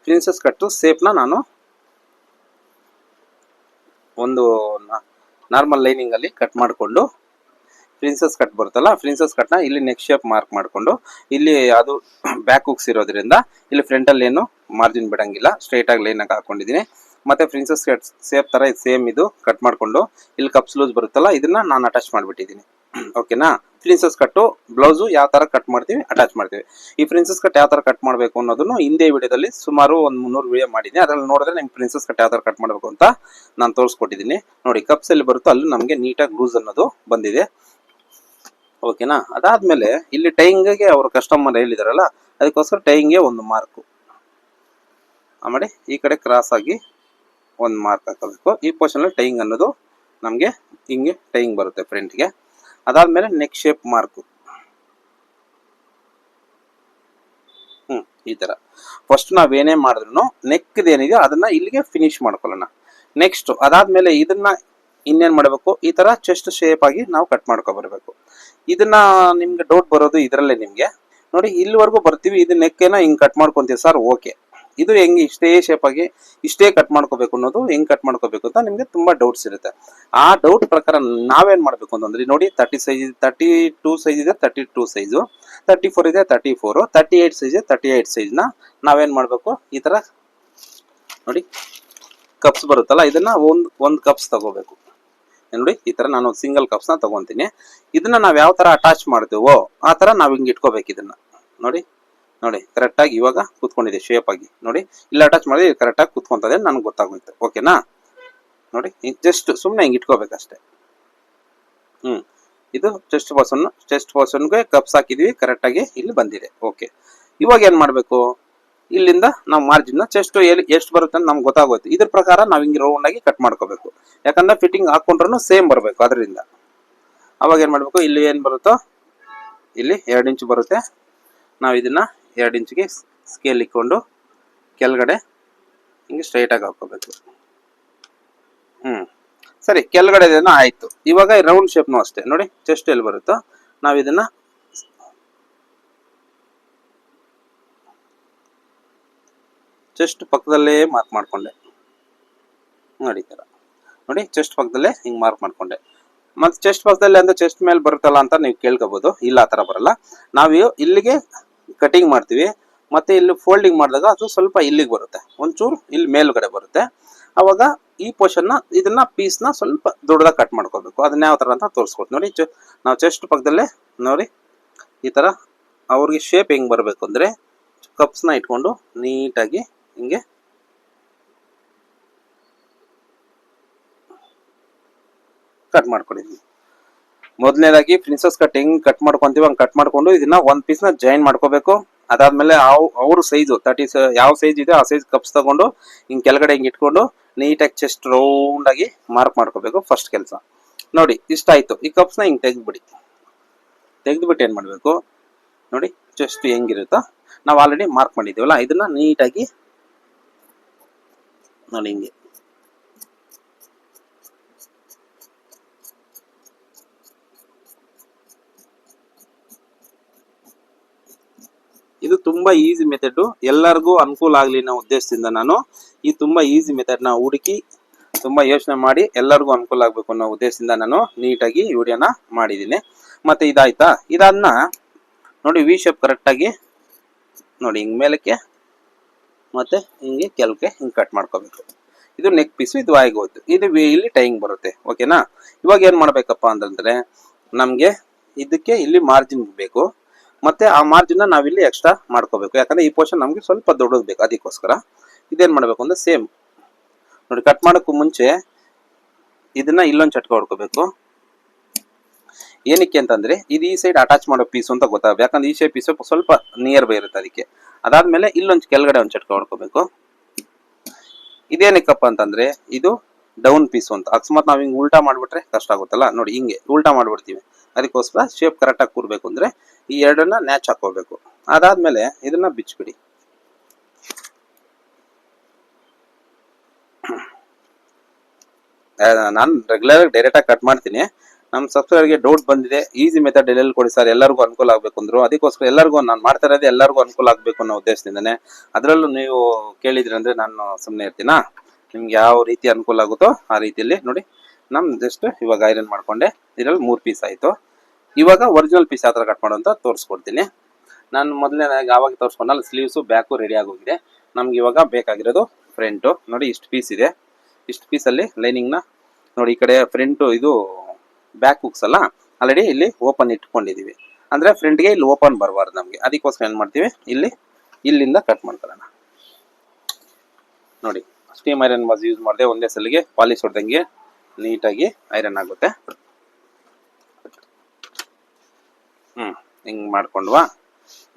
ಪ್ರಿನ್ಸಸ್ ಕಟ್ಟು ಸೇಪ್ನ ನಾನು ಒಂದು ನಾರ್ಮಲ್ ಲೈನಿಂಗಲ್ಲಿ ಕಟ್ ಮಾಡಿಕೊಂಡು ಪ್ರಿನ್ಸಸ್ ಕಟ್ ಬರುತ್ತಲ್ಲ ಪ್ರಿನ್ಸಸ್ ಕಟ್ನ ಇಲ್ಲಿ ನೆಕ್ಸ್ಟ್ ಶೇಪ್ ಮಾರ್ಕ್ ಮಾಡಿಕೊಂಡು, ಇಲ್ಲಿ ಅದು ಬ್ಯಾಕ್ ಹುಕ್ಸ್ ಇರೋದ್ರಿಂದ ಇಲ್ಲಿ ಫ್ರಂಟಲ್ಲಿ ಏನು ಮಾರ್ಜಿನ್ ಬಿಡಂಗಿಲ್ಲ. ಸ್ಟ್ರೈಟ್ ಆಗಿ ಹಾಕ್ಕೊಂಡಿದ್ದೀನಿ ಆಗಿ ಹಾಕೊಂಡಿದ್ದೀನಿ. ಮತ್ತೆ ಪ್ರಿನ್ಸಸ್ ಕಟ್ ಸೇಪ್ ತರ ಸೇಮ್ ಇದು ಕಟ್ ಮಾಡಿಕೊಂಡು, ಇಲ್ಲಿ ಕಪ್ಸ್ ಲೂಸ್ ಬರುತ್ತಲ್ಲ, ಇದನ್ನ ನಾನು ಅಟ್ಯಾಚ್ ಮಾಡ್ಬಿಟ್ಟಿದ್ದೀನಿ. ಓಕೆನಾ ಪ್ರಿನ್ಸಸ್ ಕಟ್ಟು ಬ್ಲೌಸು ಯಾವ ತರ ಕಟ್ ಮಾಡ್ತೀವಿ ಅಟ್ಯಾಚ್ ಮಾಡ್ತೀವಿ. ಈ ಪ್ರಿನ್ಸಸ್ ಕಟ್ ಯಾವ ತರ ಕಟ್ ಮಾಡಬೇಕು ಅನ್ನೋದನ್ನು ಹಿಂದೆ ವಿಡಿಯೋದಲ್ಲಿ ಸುಮಾರು ಒಂದು ಮುನ್ನೂರು ವಿಡಿಯೋ ಮಾಡಿದ್ದೀನಿ. ಅದ್ರಲ್ಲಿ ನೋಡಿದ್ರೆ ನಿಮ್ಗೆ ಪ್ರಿನ್ಸಸ್ ಕಟ್ ಯಾವ ತರ ಕಟ್ ಮಾಡಬೇಕು ಅಂತ ನಾನು ತೋರಿಸ್ಕೊಟ್ಟಿದ್ದೀನಿ. ನೋಡಿ ಕಪ್ಸ್ ಎಲ್ಲಿ ಬರುತ್ತೋ ಅಲ್ಲಿ ನಮಗೆ ನೀಟಾಗಿ ಗ್ಲೂಸ್ ಅನ್ನೋದು ಬಂದಿದೆ. ಓಕೆನಾ ಅದಾದ್ಮೇಲೆ ಇಲ್ಲಿ ಟೈಂಗ್ಗೆ ಅವರು ಕಸ್ಟಮರ್ ಹೇಳಿದಾರಲ್ಲ, ಅದಕ್ಕೋಸ್ಕರ ಟೈಂಗೆ ಒಂದು ಮಾರ್ಕು ಆಮೇಲೆ ಈ ಕಡೆ ಕ್ರಾಸ್ ಆಗಿ ಒಂದು ಮಾರ್ಕ್ ಹಾಕಬೇಕು ಈ ಪೋರ್ಷನ್ ಟೈಂಗ್ ಅನ್ನೋದು ನಮಗೆ ಹಿಂಗೆ ಟೈಂಗ್ ಬರುತ್ತೆ ಫ್ರಂಟ್ಗೆ ಅದಾದ್ಮೇಲೆ ನೆಕ್ ಶೇಪ್ ಮಾರ್ಕು ಹ್ಮ್, ಈ ತರ. ಫಸ್ಟ್ ನಾವೇನೇ ಮಾಡಿದ್ರು ನೆಕ್ ಏನಿದೆಯೋ ಅದನ್ನ ಇಲ್ಲಿಗೆ ಫಿನಿಶ್ ಮಾಡ್ಕೊಳ್ಳೋಣ. ನೆಕ್ಸ್ಟ್ ಅದಾದ್ಮೇಲೆ ಇದನ್ನ ಇನ್ನೇನ್ ಮಾಡಬೇಕು? ಈ ತರ ಚೆಸ್ಟ್ ಶೇಪ್ ಆಗಿ ನಾವು ಕಟ್ ಮಾಡ್ಕೊ ಬರ್ಬೇಕು. ಇದನ್ನ ನಿಮ್ಗೆ ಡೌಟ್ ಬರೋದು ಇದರಲ್ಲೇ ನಿಮ್ಗೆ. ನೋಡಿ, ಇಲ್ಲಿವರೆಗೂ ಬರ್ತೀವಿ, ಇದು ನೆಕ್ಕೇನ ಹಿಂಗ್ ಕಟ್ ಮಾಡ್ಕೊಂತೀವಿ ಸರ್? ಓಕೆ ಇದು ಹೆಂಗೆ ಇಷ್ಟೇ ಶೇಪಾಗಿ ಇಷ್ಟೇ ಕಟ್ ಮಾಡ್ಕೋಬೇಕು ಅನ್ನೋದು ಹೆಂಗೆ ಕಟ್ ಮಾಡ್ಕೋಬೇಕು ಅಂತ ನಿಮಗೆ ತುಂಬ ಡೌಟ್ಸ್ ಇರುತ್ತೆ. ಆ ಡೌಟ್ ಪ್ರಕಾರ ನಾವೇನು ಮಾಡಬೇಕು ಅಂತಂದ್ರೆ, ನೋಡಿ thirty size thirty two size ಇದೆ thirty two size thirty four ಇದೆ thirty four thirty eight size thirty eight ಸೈಜ್ನ ನಾವೇನು ಮಾಡಬೇಕು? ಈ ಥರ ನೋಡಿ ಕಪ್ಸ್ ಬರುತ್ತಲ್ಲ, ಇದನ್ನ ಒಂದು ಒಂದು ಕಪ್ಸ್ ತಗೋಬೇಕು. ನೋಡಿ ಈ ತರ ನಾನು ಸಿಂಗಲ್ ಕಪ್ಸ್ನ ತಗೊಂತೀನಿ. ಇದನ್ನ ನಾವ್ ಯಾವ ತರ ಅಟ್ಯಾಚ್ ಮಾಡ್ತೀವೋ ಆ ತರ ನಾವು ಹಿಂಗೆ ಇಟ್ಕೋಬೇಕು ಇದನ್ನ. ನೋಡಿ. ನೋಡಿ ಕರೆಕ್ಟ್ ಆಗಿ ಇವಾಗ ಕೂತ್ಕೊಂಡಿದೆ ಶೇಪ್ ಆಗಿ. ನೋಡಿ, ಇಲ್ಲಿ ಅಟ್ಯಾಚ್ ಮಾಡಿದ್ರೆ ಕರೆಕ್ಟ್ ಆಗಿ ಕೂತ್ಕೊಂತದೆ ನನ್ಗೆ ಗೊತ್ತಾಗೋಯ್ತು. ಓಕೆನಾ ನೋಡಿ ಜಸ್ಟ್ ಸುಮ್ಮನೆ ಹಿಂಗೆ ಇಟ್ಕೋಬೇಕಷ್ಟೇ. ಹ್ಮ್, ಇದು ಚೆಸ್ಟ್ ಪರ್ಸನ್ ಚೆಸ್ಟ್ ಪರ್ಸನ್ಗೆ ಕಪ್ಸ್ ಹಾಕಿದೀವಿ ಕರೆಕ್ಟ್ ಆಗಿ ಇಲ್ಲಿ ಬಂದಿದೆ. ಓಕೆ ಇವಾಗ ಏನ್ ಮಾಡ್ಬೇಕು? ಇಲ್ಲಿಂದ ನಾವು ಮಾರ್ಜಿನ್ ಚೆಸ್ಟ್ ಎಲ್ಲಿ, ಎಷ್ಟು ಬರುತ್ತೆ ಅಂತ ನಮ್ಗೆ ಗೊತ್ತಾಗೋಯ್ತು. ಇದ್ರ ಪ್ರಕಾರ ನಾವು ಹಿಂಗೆ ರೌಂಡ್ ಆಗಿ ಕಟ್ ಮಾಡ್ಕೋಬೇಕು. ಯಾಕಂದ್ರೆ ಫಿಟ್ಟಿಂಗ್ ಹಾಕೊಂಡ್ರು ಸೇಮ್ ಬರಬೇಕು ಅದರಿಂದ. ಅವಾಗ ಏನ್ ಮಾಡ್ಬೇಕು? ಇಲ್ಲಿ ಏನ್ ಬರುತ್ತೋ? ಇಲ್ಲಿ ಎರಡು ಇಂಚು ಬರುತ್ತೆ. ನಾವು ಇದನ್ನ ಎರಡು ಇಂಚಿಗೆ ಸ್ಕೇಲ್ ಇಕ್ಕೊಂಡು ಕೆಳಗಡೆ ಹಿಂಗೆ ಸ್ಟ್ರೈಟ್ ಆಗಿ ಹಾಕೋಬೇಕು ಹ್ಮ್. ಸರಿ, ಕೆಳಗಡೆ ಆಯ್ತು. ಇವಾಗ ರೌಂಡ್ ಶೇಪ್ನೂ ಅಷ್ಟೇ. ನೋಡಿ ಚೆಸ್ಟ್ ಎಲ್ಲಿ ಬರುತ್ತೋ? ನಾವು ಚೆಸ್ಟ್ ಪಕ್ಕದಲ್ಲೇ ಮಾರ್ಕ್ ಮಾಡ್ಕೊಂಡೆ. ನೋಡಿ ಥರ ನೋಡಿ ಚೆಸ್ಟ್ ಪಕ್ಕದಲ್ಲೇ ಹಿಂಗೆ ಮಾರ್ಕ್ ಮಾಡ್ಕೊಂಡೆ. ಮತ್ತೆ ಚೆಸ್ಟ್ ಪಕ್ಕದಲ್ಲೇ ಅಂದ್ರೆ ಚೆಸ್ಟ್ ಮೇಲೆ ಬರುತ್ತಲ್ಲ ಅಂತ ನೀವು ಕೇಳ್ಕೊಬೋದು. ಇಲ್ಲ ಆ ಥರ ಬರಲ್ಲ. ನಾವು ಇಲ್ಲಿಗೆ ಕಟಿಂಗ್ ಮಾಡ್ತೀವಿ. ಮತ್ತೆ ಇಲ್ಲಿ ಫೋಲ್ಡಿಂಗ್ ಮಾಡಿದಾಗ ಅದು ಸ್ವಲ್ಪ ಇಲ್ಲಿಗೆ ಬರುತ್ತೆ. ಒಂಚೂರು ಇಲ್ಲಿ ಮೇಲುಗಡೆ ಬರುತ್ತೆ. ಅವಾಗ ಈ ಪೋರ್ಷನ್ನ ಇದನ್ನ ಪೀಸ್ನ ಸ್ವಲ್ಪ ದೊಡ್ಡದಾಗಿ ಕಟ್ ಮಾಡ್ಕೋಬೇಕು. ಅದನ್ನ ಯಾವ ಥರ ಅಂತ ತೋರಿಸ್ಕೊಡ್ತೀವಿ ನೋಡಿ ನಾವು ಚೆಸ್ಟ್ ಪಕ್ಕದಲ್ಲೇ ನೋಡಿ, ಈ ಥರ ಅವ್ರಿಗೆ ಶೇಪ್ ಹೆಂಗೆ ಬರಬೇಕು ಅಂದರೆ ಕಪ್ಸ್ನ ಇಟ್ಕೊಂಡು ನೀಟಾಗಿ ಹಿಂಗೆ ಕಟ್ ಮಾಡ್ಕೊಂಡಿದ್ವಿ ಮೊದಲನೇದಾಗಿ ಪ್ರಿನ್ಸಸ್ ಕಟ್ ಹೆಂಗ್ ಕಟ್ ಮಾಡ್ಕೊಂತೀವಿ ಹಂಗ್ ಕಟ್ ಮಾಡ್ಕೊಂಡು ಇದನ್ನ ಒಂದ್ ಪೀಸ್ನ ಜಾಯಿನ್ ಮಾಡ್ಕೋಬೇಕು. ಅದಾದ್ಮೇಲೆ ಅವ್ರ ಸೈಜು ತರ್ಟಿ ಯಾವ ಸೈಜ್ ಇದೆ ಆ ಸೈಜ್ ಕಪ್ಸ್ ತಗೊಂಡು ಹಿಂಗ್ ಕೆಳಗಡೆ ಹಿಂಗ್ ಇಟ್ಕೊಂಡು ನೀಟಾಗಿ ಚೆಸ್ಟ್ ರೌಂಡ್ ಆಗಿ ಮಾರ್ಕ್ ಮಾಡ್ಕೋಬೇಕು ಫಸ್ಟ್ ಕೆಲಸ. ನೋಡಿ, ಇಷ್ಟ ಆಯ್ತು. ಈ ಕಪ್ಸ್ನ ಹಿಂಗ್ ತೆಗ್ದ್ಬಿಡಿ. ತೆಗ್ದ್ಬಿಟ್ಟು ಏನ್ ಮಾಡ್ಬೇಕು? ನೋಡಿ ಚೆಸ್ಟ್ ಹೆಂಗಿರುತ್ತೋ ನಾವು ಆಲ್ರೆಡಿ ಮಾರ್ಕ್ ಮಾಡಿದ್ದೀವಲ್ಲ, ಇದನ್ನ ನೀಟಾಗಿ ನೋಡಿ ಹಿಂಗೆ. ಇದು ತುಂಬಾ ಈಸಿ ಮೆಥಡ್ ಎಲ್ಲರಿಗೂ ಅನುಕೂಲ ಆಗ್ಲಿ ಅನ್ನೋ ಉದ್ದೇಶದಿಂದ ನಾನು ಈ ತುಂಬಾ ಈಸಿ ಮೆಥಡ್ನ ಹುಡುಕಿ ತುಂಬಾ ಯೋಚನೆ ಮಾಡಿ ಎಲ್ಲರಿಗೂ ಅನುಕೂಲ ಆಗ್ಬೇಕು ಅನ್ನೋ ಉದ್ದೇಶದಿಂದ ನಾನು ನೀಟಾಗಿ ವಿಡಿಯೋನ ಮಾಡಿದ್ದೀನಿ. ಮತ್ತೆ ಇದಾಯ್ತಾ? ಇದನ್ನ ನೋಡಿ ವಿ ಶೇಪ್ ಕರೆಕ್ಟಾಗಿ ನೋಡಿ ಹಿಂಗೆ ಮೇಲಕ್ಕೆ ಮತ್ತೆ ಹಿಂಗೆ ಕೆಲಕ್ಕೆ ಹಿಂಗೆ ಕಟ್ ಮಾಡ್ಕೋಬೇಕು. ಇದು ನೆಕ್ ಪೀಸ್ ಇದು ಆಗೋಯ್ತು ಇದು ಇಲ್ಲಿ ಟೈಂಗ್ ಬರುತ್ತೆ ಓಕೆನಾ ಇವಾಗ ಏನು ಮಾಡಬೇಕಪ್ಪ ಅಂತಂದ್ರೆ ನಮಗೆ ಇದಕ್ಕೆ ಇಲ್ಲಿ ಮಾರ್ಜಿನ್ ಬೇಕು. ಮತ್ತೆ ಆ ಮಾರ್ಜಿನ್ ನಾವಿಲ್ಲಿ ಎಕ್ಸ್ಟ್ರಾ ಮಾಡ್ಕೋಬೇಕು. ಯಾಕಂದ್ರೆ ಈ ಪೋರ್ಷನ್ ನಮ್ಗೆ ಸ್ವಲ್ಪ ದೊಡ್ಡದು ಬೇಕು ಅದಕ್ಕೋಸ್ಕರ. ಇದೇನ್ ಮಾಡ್ಬೇಕು ಅಂದ್ರೆ ಸೇಮ್ ನೋಡಿ ಕಟ್ ಮಾಡೋಕ್ಕೂ ಮುಂಚೆ ಇದನ್ನ ಇಲ್ಲೊಂದು ಚಟ್ಕ ಹೊಡ್ಕೋಬೇಕು. ಏನಕ್ಕೆ ಅಂತಂದ್ರೆ, ಇದು ಈ ಸೈಡ್ ಅಟ್ಯಾಚ್ ಮಾಡೋ ಪೀಸ್ ಅಂತ ಗೊತ್ತಾಗಬೇಕು ಯಾಕಂದ್ರೆ ಈ ಸೈಡ್ ಪೀಸ್ ಸ್ವಲ್ಪ ನಿಯರ್ ಬೈ ಇರುತ್ತೆ ಅದಕ್ಕೆ. ಅದಾದ್ಮೇಲೆ ಇಲ್ಲೊಂದು ಕೆಳಗಡೆ ಒಂದು ಚಟ್ಕ ಹೊಡ್ಕೋಬೇಕು. ಇದೇನಕ್ಕಪ್ಪ ಅಂತಂದ್ರೆ, ಇದು ಡೌನ್ ಪೀಸ್ ಅಂತ. ಅಕಸ್ಮಾತ್ ನಾವು ಹಿಂಗ್ ಉಲ್ಟಾ ಮಾಡಿಬಿಟ್ರೆ ಕಷ್ಟ ಆಗುತ್ತಲ್ಲ? ನೋಡಿ, ಹಿಂಗೆ ಉಲ್ಟಾ ಮಾಡಿಬಿಡ್ತೀವಿ. ಅದಕ್ಕೋಸ್ಕರ ಶೇಪ್ ಕರೆಕ್ಟ್ ಆಗಿ ಕೂರ್ಬೇಕು ಅಂದ್ರೆ ಈ ಎರಡನ್ನ ನ್ಯಾಚ್ ಹಾಕೋಬೇಕು. ಅದಾದ್ಮೇಲೆ ಇದನ್ನ ಬಿಚ್ಬಿಡಿ. ನಾನು ರೆಗ್ಯುಲರ್ ಡೈರೆಕ್ಟ್ ಆಗಿ ಕಟ್ ಮಾಡ್ತೀನಿ. ನಮ್ಮ ಸಬ್ಸ್ಕ್ರೈಬರ್ಗೆ ಡೌಟ್ ಬಂದಿದೆ ಈಸಿ ಮೆಥಡ್ ಎಲ್ಲೆಲ್ಲಿ ಕೊಡಿ ಸರ್ ಎಲ್ಲರಿಗೂ ಅನುಕೂಲ ಆಗಬೇಕು ಅಂದ್ರು. ಅದಕ್ಕೋಸ್ಕರ ಎಲ್ಲರಿಗೂ, ನಾನು ಮಾಡ್ತಾ ಇರೋದೇ ಎಲ್ಲರಿಗೂ ಅನುಕೂಲ ಆಗಬೇಕು ಅನ್ನೋ ಉದ್ದೇಶದಿಂದನೇ. ಅದರಲ್ಲೂ ನೀವು ಕೇಳಿದ್ರಿ ಅಂದ್ರೆ ನಾನು ಸುಮ್ಮನೆ ಇರ್ತೀನಾ? ನಿಮ್ಗೆ ಯಾವ ರೀತಿ ಅನುಕೂಲ ಆಗುತ್ತೋ ಆ ರೀತಿಯಲ್ಲಿ ನೋಡಿ. ನಮ್ಮ ಜಸ್ಟ್ ಇವಾಗ ಐರನ್ ಮಾಡ್ಕೊಂಡೆ. ಇದರಲ್ಲಿ ಮೂರು ಪೀಸ್ ಆಯ್ತು. ಇವಾಗ ಒರಿಜಿನಲ್ ಪೀಸ್ ಯಾವ ಥರ ಕಟ್ ಮಾಡೋ ಅಂತ ತೋರಿಸ್ಕೊಡ್ತೀನಿ. ನಾನು ಮೊದಲನೇದಾಗಿ ಆವಾಗ ತೋರಿಸ್ಕೊಂಡಲ್ಲ ಸ್ಲೀವ್ಸು ಬ್ಯಾಕು ರೆಡಿ ಆಗೋಗಿದೆ. ನಮ್ಗೆ ಇವಾಗ ಬೇಕಾಗಿರೋದು ಫ್ರಂಟು ನೋಡಿ ಇಷ್ಟು ಪೀಸ್ ಇದೆ. ಇಷ್ಟು ಪೀಸಲ್ಲಿ ಲೈನಿಂಗ್ನ ನೋಡಿ ಈ ಕಡೆ ಫ್ರಂಟು ಇದು ಬ್ಯಾಕ್ ಹುಕ್ಸ್ ಅಲ್ಲ ಆಲ್ರೆಡಿ ಇಲ್ಲಿ ಓಪನ್ ಇಟ್ಕೊಂಡಿದ್ದೀವಿ ಅಂದರೆ ಫ್ರಂಟ್ಗೆ ಇಲ್ಲಿ ಓಪನ್ ಬರಬಾರ್ದು ನಮಗೆ. ಅದಕ್ಕೋಸ್ಕರ ಏನು ಮಾಡ್ತೀವಿ? ಇಲ್ಲಿ, ಇಲ್ಲಿಂದ ಕಟ್ ಮಾಡ್ಕೊಳ್ಳೋಣ. ನೋಡಿ ಸ್ಟೀಮ್ ಐರನ್ ಬಾಸ್ ಯೂಸ್ ಮಾಡಿದೆ ಒಂದೇ ಸಲಿಗೆ ಪಾಲಿಶ್ ಹೊಡೆದಂಗೆ ನೀಟಾಗಿ ಐರನ್ ಆಗುತ್ತೆ. ಹಿಂಗ್ ಮಾಡ್ಕೊಂಡ್ವಾ.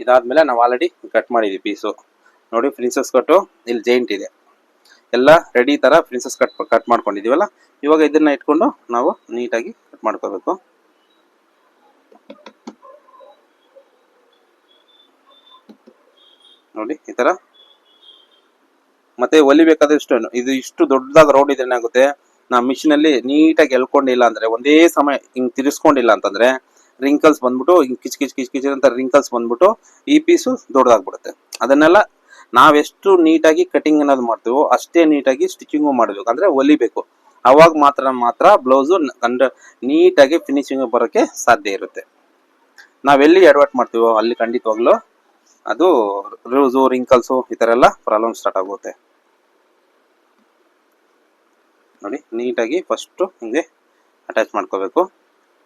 ಇದಾದ್ಮೇಲೆ ನಾವು ಆಲ್ರೆಡಿ ಕಟ್ ಮಾಡಿದ್ವಿ ಪೀಸು ನೋಡಿ ಪ್ರಿನ್ಸಸ್ ಕಟ್ಟು ಇಲ್ಲಿ ಜೈಂಟ್ ಇದೆ. ಎಲ್ಲ ರೆಡಿ ತರ ಪ್ರಿನ್ಸಸ್ ಕಟ್ ಕಟ್ ಮಾಡ್ಕೊಂಡಿದೀವಲ್ಲ? ಇವಾಗ ಇದನ್ನ ಇಟ್ಕೊಂಡು ನಾವು ನೀಟಾಗಿ ಕಟ್ ಮಾಡ್ಕೋಬೇಕು. ನೋಡಿ ಈ ತರ. ಮತ್ತೆ ಹೊಲಿಬೇಕಾದ್ರೆ ಇಷ್ಟು ಇದು ಇಷ್ಟು ದೊಡ್ಡದಾದ ರೌಂಡ್ ಇದ್ರೆ ಏನಾಗುತ್ತೆ ನಾ ಮಿಷಿನ್ ಅಲ್ಲಿ ನೀಟಾಗಿ ಎಳ್ಕೊಂಡಿಲ್ಲ ಅಂದ್ರೆ, ಒಂದೇ ಸಮಯ ಹಿಂಗ್ ತಿರ್ಸ್ಕೊಂಡಿಲ್ಲ ಅಂತಂದ್ರೆ ರಿಂಕಲ್ಸ್ ಬಂದ್ಬಿಟ್ಟು ಕಿಚ್ ಕಿಚ್ ಕಿಚ್ ಕಿಚ್ ಅಂತ ರಿಂಕಲ್ಸ್ ಬಂದ್ಬಿಟ್ಟು, ಈ ಪೀಸು ದೊಡ್ಡದಾಗ್ಬಿಡುತ್ತೆ. ಅದನ್ನೆಲ್ಲ ನಾವೆಷ್ಟು ನೀಟಾಗಿ ಕಟಿಂಗ್ ಅನ್ನೋದು ಮಾಡ್ತೀವೋ ಅಷ್ಟೇ ನೀಟಾಗಿ ಸ್ಟಿಚಿಂಗು ಮಾಡಬೇಕು. ಅಂದರೆ ಹೊಲಿಬೇಕು ಅವಾಗ ಮಾತ್ರ ಮಾತ್ರ ಬ್ಲೌಸು ಕಂಡ ನೀಟಾಗಿ ಫಿನಿಶಿಂಗ್ ಬರೋಕ್ಕೆ ಸಾಧ್ಯ ಇರುತ್ತೆ. ನಾವೆಲ್ಲಿ ಎಡವಟ್ ಮಾಡ್ತೀವೋ ಅಲ್ಲಿ ಖಂಡಿತವಾಗ್ಲೂ ಅದು ರೂಸು ರಿಂಕಲ್ಸು ಈ ಥರ ಎಲ್ಲ ಪ್ರಾಬ್ಲಮ್ ಸ್ಟಾರ್ಟ್ ಆಗುತ್ತೆ. ನೋಡಿ, ನೀಟಾಗಿ ಫಸ್ಟು ಹಿಂಗೆ ಅಟ್ಯಾಚ್ ಮಾಡ್ಕೋಬೇಕು.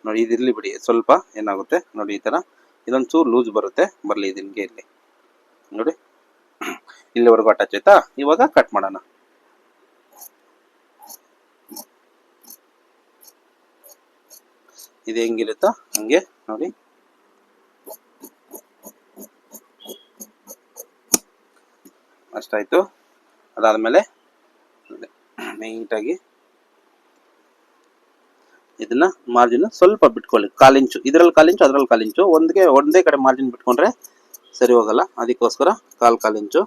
ನೋಡಿ ಇದಿರ್ಲಿ ಬಿಡಿ. ಸ್ವಲ್ಪ ಏನಾಗುತ್ತೆ? ನೋಡಿ, ಈ ಥರ ಇದೊಂಚೂರು ಲೂಸ್ ಬರುತ್ತೆ. ಬರಲಿ ಇದಿಲ್ಗೆ ಇಲ್ಲಿ ನೋಡಿ. ಇಲ್ಲಿವರೆಗೂ ಅಟ್ಯಾಚ್ ಆಯ್ತಾ? ಇವಾಗ ಕಟ್ ಮಾಡೋಣ. ಇದು ಹೆಂಗಿರುತ್ತೋ, ಹಂಗೆ ನೋಡಿ. ಅಷ್ಟಾಯ್ತು. ಅದಾದಮೇಲೆ ನೀಟಾಗಿ ಇದನ್ನ ಮಾರ್ಜಿನ್ ಸ್ವಲ್ಪ ಬಿಟ್ಕೊಳ್ಳಿ. ಕಾಲಿಂಚು ಇದ್ರಲ್ಲಿ ಕಾಲಿಂಚು ಅದರಲ್ಲಿ ಕಾಲಿಂಚು ಒಂದ್ಗೆ, ಒಂದೇ ಕಡೆ ಮಾರ್ಜಿನ್ ಬಿಟ್ಕೊಂಡ್ರೆ ಸರಿ ಹೋಗಲ್ಲ. ಅದಕ್ಕೋಸ್ಕರ ಕಾಲ್ ಕಾಲಿಂಚು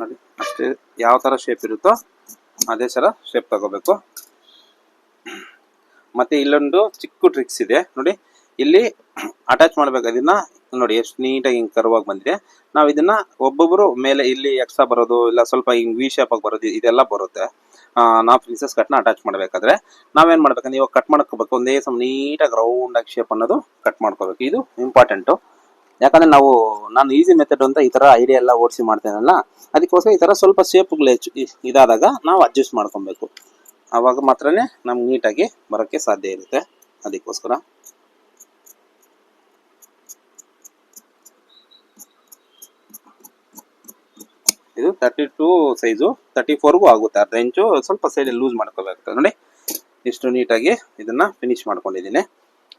ನೋಡಿ, ಅಷ್ಟೇ ಯಾವ ತರ ಶೇಪ್ ಇರುತ್ತೋ ಅದೇ ಸರ ಶೇಪ್ ತಗೋಬೇಕು. ಮತ್ತೆ ಇಲ್ಲೊಂದು ಚಿಕ್ಕ ಟ್ರಿಕ್ಸ್ ಇದೆ. ನೋಡಿ, ಇಲ್ಲಿ ಅಟ್ಯಾಚ್ ಮಾಡ್ಬೇಕು ನೋಡಿ, ಎಷ್ಟು ನೀಟಾಗಿ ಹಿಂಗೆ ಕರ್ವಾಗಿ ಬಂದಿದೆ. ನಾವು ಇದನ್ನ ಒಬ್ಬೊಬ್ಬರು ಮೇಲೆ ಇಲ್ಲಿ ಎಕ್ಸ್ಟ್ರಾ ಬರೋದು, ಇಲ್ಲ ಸ್ವಲ್ಪ ಹಿಂಗ್ ವಿ ಶೇಪ್ ಆಗಿ ಬರೋದು, ಇದೆಲ್ಲ ಬರುತ್ತೆ. ನಾವು ಪ್ರಿನ್ಸಸ್ ಕಟ್ನ ಅಟ್ಯಾಚ್ ಮಾಡ್ಬೇಕಾದ್ರೆ. ನಾವೇನ್ ಮಾಡ್ಬೇಕಂದ್ರೆ ಇವಾಗ ಕಟ್ ಮಾಡ್ಕೋಬೇಕು. ಒಂದೇ ಸಮ ನೀಟಾಗಿ ರೌಂಡ್ ಆಗಿ ಶೇಪ್ ಅನ್ನೋದು ಕಟ್ ಮಾಡ್ಕೋಬೇಕು. ಇದು ಇಂಪಾರ್ಟೆಂಟು ಯಾಕಂದ್ರೆ ನಾವು, ನಾನು ಈಸಿ ಮೆಥಡ್ ಅಂತ ಈ ತರ ಐಡಿಯಾ ಎಲ್ಲ ಓಡಿಸಿ ಮಾಡ್ತೇನಲ್ಲ ಅದಕ್ಕೋಸ್ಕರ ಈ ತರ ಸ್ವಲ್ಪ ಶೇಪ್ಗಳು ಹೆಚ್ಚು ಇದಾದಾಗ ನಾವು ಅಡ್ಜಸ್ಟ್ ಮಾಡ್ಕೊಬೇಕು. ಅವಾಗ ಮಾತ್ರನೇ ನಮ್ಗೆ ನೀಟಾಗಿ ಬರೋಕ್ಕೆ ಸಾಧ್ಯ ಇರುತ್ತೆ. ಅದಕ್ಕೋಸ್ಕರ. ಇದು ತರ್ಟಿ ಟೂ ಸೈಜು ತರ್ಟಿ ಫೋರ್ಗೂ ಆಗುತ್ತೆ. ಅರ್ಧ ಇಂಚು ಸ್ವಲ್ಪ ಸೈಡಲ್ಲಿ ಲೂಸ್ ಮಾಡ್ಕೋಬೇಕಾಗ್ತದೆ ನೋಡಿ, ಇಷ್ಟು ನೀಟಾಗಿ ಇದನ್ನ ಫಿನಿಶ್ ಮಾಡ್ಕೊಂಡಿದ್ದೀನಿ.